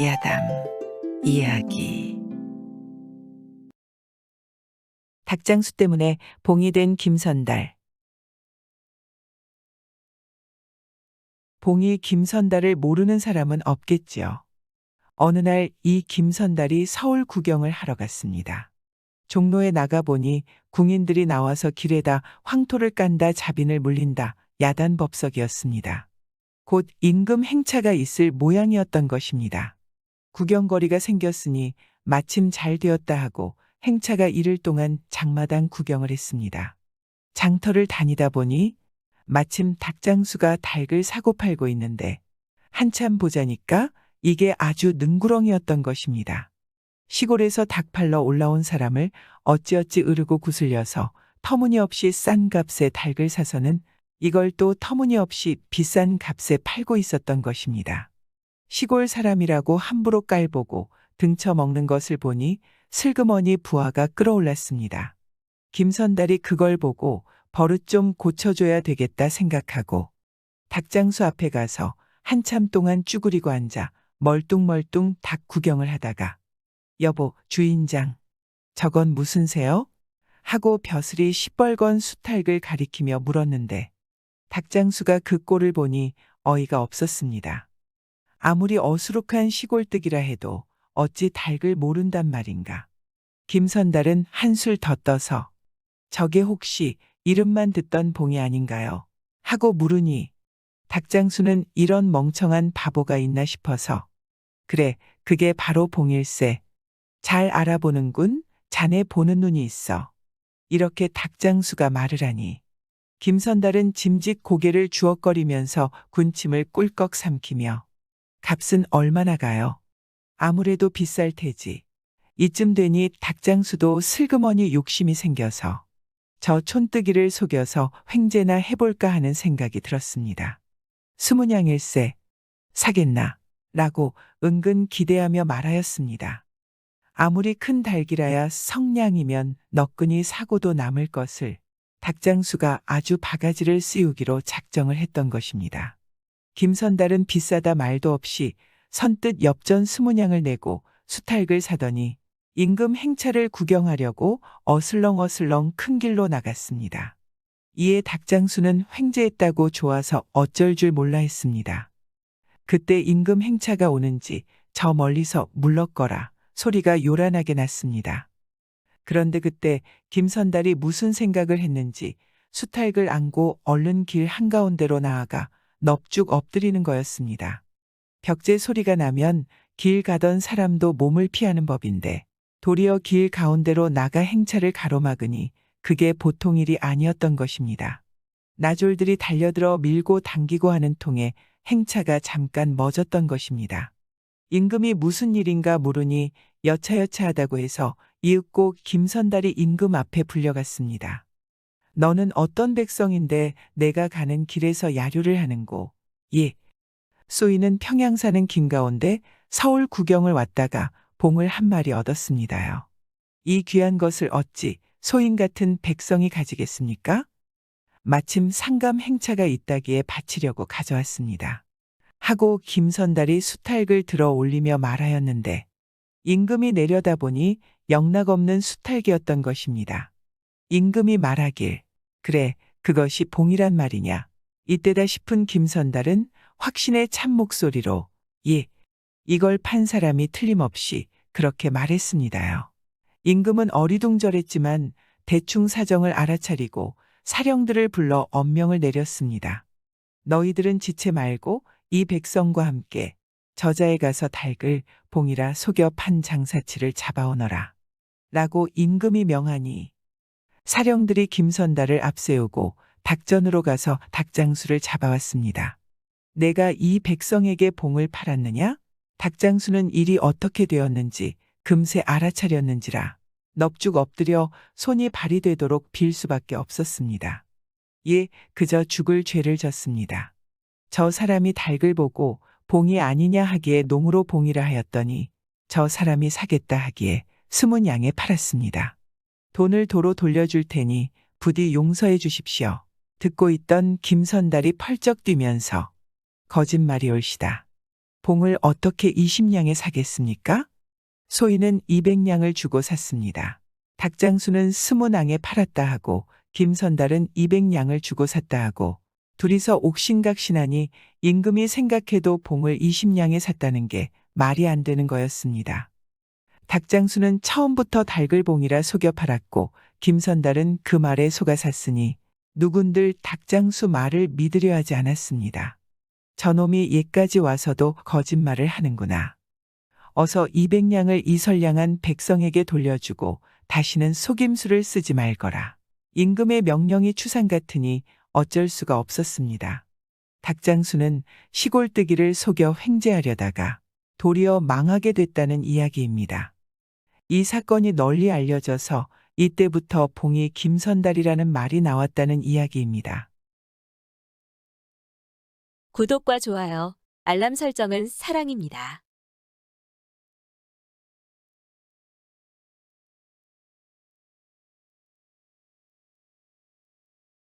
야담 이야기 닭장수 때문에 봉이 된 김선달. 봉이 김선달을 모르는 사람은 없겠지요. 어느 날 이 김선달이 서울 구경을 하러 갔습니다. 종로에 나가보니 궁인들이 나와서 길에다 황토를 깐다 자빈을 물린다 야단법석이었습니다. 곧 임금 행차가 있을 모양이었던 것입니다. 구경거리가 생겼으니 마침 잘 되었다 하고 행차가 이를 동안 장마당 구경을 했습니다. 장터를 다니다 보니 마침 닭장수가 닭을 사고 팔고 있는데 한참 보자니까 이게 아주 능구렁이었던 것입니다. 시골에서 닭 팔러 올라온 사람을 어찌어찌 으르고 구슬려서 터무니없이 싼 값에 닭을 사서는 이걸 또 터무니없이 비싼 값에 팔고 있었던 것입니다. 시골 사람이라고 함부로 깔보고 등쳐 먹는 것을 보니 슬그머니 부하가 끌어올랐습니다. 김선달이 그걸 보고 버릇 좀 고쳐줘야 되겠다 생각하고 닭장수 앞에 가서 한참 동안 쭈그리고 앉아 멀뚱멀뚱 닭 구경을 하다가 여보, 주인장, 저건 무슨 새요? 하고 벼슬이 시뻘건 수탉을 가리키며 물었는데 닭장수가 그 꼴을 보니 어이가 없었습니다. 아무리 어수룩한 시골뜨기라 해도 어찌 닭을 모른단 말인가. 김선달은 한술 더 떠서 저게 혹시 이름만 듣던 봉이 아닌가요? 하고 물으니 닭장수는 이런 멍청한 바보가 있나 싶어서 그래, 그게 바로 봉일세. 잘 알아보는군. 자네 보는 눈이 있어. 이렇게 닭장수가 말을 하니 김선달은 짐짓 고개를 주걱거리면서 군침을 꿀꺽 삼키며 값은 얼마나 가요? 아무래도 비쌀 테지. 이쯤 되니 닭장수도 슬그머니 욕심이 생겨서 저 촌뜨기를 속여서 횡재나 해볼까 하는 생각이 들었습니다. 스무냥일세, 사겠나, 라고 은근 기대하며 말하였습니다. 아무리 큰 닭이라야 성냥이면 너끈히 사고도 남을 것을 닭장수가 아주 바가지를 씌우기로 작정을 했던 것입니다. 김선달은 비싸다 말도 없이 선뜻 엽전 스무냥을 내고 수탉을 사더니 임금 행차를 구경하려고 어슬렁어슬렁 큰 길로 나갔습니다. 이에 닭장수는 횡재했다고 좋아서 어쩔 줄 몰라 했습니다. 그때 임금 행차가 오는지 저 멀리서 물럭거라 소리가 요란하게 났습니다. 그런데 그때 김선달이 무슨 생각을 했는지 수탉을 안고 얼른 길 한가운데로 나아가 넙죽 엎드리는 거였습니다. 벽제 소리가 나면 길 가던 사람도 몸을 피하는 법인데 도리어 길 가운데로 나가 행차를 가로막으니 그게 보통 일이 아니었던 것입니다. 나졸들이 달려들어 밀고 당기고 하는 통에 행차가 잠깐 멎었던 것입니다. 임금이 무슨 일인가 모르니 여차여차하다고 해서 이윽고 김선달이 임금 앞에 불려갔습니다. 너는 어떤 백성인데 내가 가는 길에서 야류를 하는고. 예. 소이는 평양 사는 김가온데 서울 구경을 왔다가 봉을 한 마리 얻었습니다요. 이 귀한 것을 어찌 소인 같은 백성이 가지겠습니까? 마침 상감 행차가 있다기에 바치려고 가져왔습니다. 하고 김선달이 수탉을 들어 올리며 말하였는데 임금이 내려다보니 영락 없는 수탉이었던 것입니다. 임금이 말하길 그래 그것이 봉이란 말이냐. 이때다 싶은 김선달은 확신의 참 목소리로 예 이걸 판 사람이 틀림없이 그렇게 말했습니다요. 임금은 어리둥절했지만 대충 사정을 알아차리고 사령들을 불러 엄명을 내렸습니다. 너희들은 지체 말고 이 백성과 함께 저자에 가서 닭을 봉이라 속여 판 장사치를 잡아오너라. 라고 임금이 명하니 사령들이 김선달을 앞세우고 닭전으로 가서 닭장수를 잡아왔습니다. 내가 이 백성에게 봉을 팔았느냐? 닭장수는 일이 어떻게 되었는지 금세 알아차렸는지라 넙죽 엎드려 손이 발이 되도록 빌 수밖에 없었습니다. 예, 그저 죽을 죄를 졌습니다. 저 사람이 닭을 보고 봉이 아니냐 하기에 농으로 봉이라 하였더니 저 사람이 사겠다 하기에 스문 양에 팔았습니다. 돈을 도로 돌려줄 테니 부디 용서해 주십시오. 듣고 있던 김선달이 펄쩍 뛰면서 거짓말이 옳시다. 봉을 어떻게 20냥에 사겠습니까? 소인은 200냥을 주고 샀습니다. 닭장수는 20낭에 팔았다 하고 김선달은 200냥을 주고 샀다 하고 둘이서 옥신각신하니 임금이 생각해도 봉을 20냥에 샀다는 게 말이 안 되는 거였습니다. 닭장수는 처음부터 닭을 봉이라 속여 팔았고 김선달은 그 말에 속아 샀으니 누군들 닭장수 말을 믿으려 하지 않았습니다. 저놈이 예까지 와서도 거짓말을 하는구나. 어서 200냥을 이설량한 백성에게 돌려주고 다시는 속임수를 쓰지 말거라. 임금의 명령이 추상 같으니 어쩔 수가 없었습니다. 닭장수는 시골뜨기를 속여 횡재하려다가 도리어 망하게 됐다는 이야기입니다. 이 사건이 널리 알려져서 이때부터 봉이 김선달이라는 말이 나왔다는 이야기입니다. 구독과 좋아요, 알람 설정은 사랑입니다.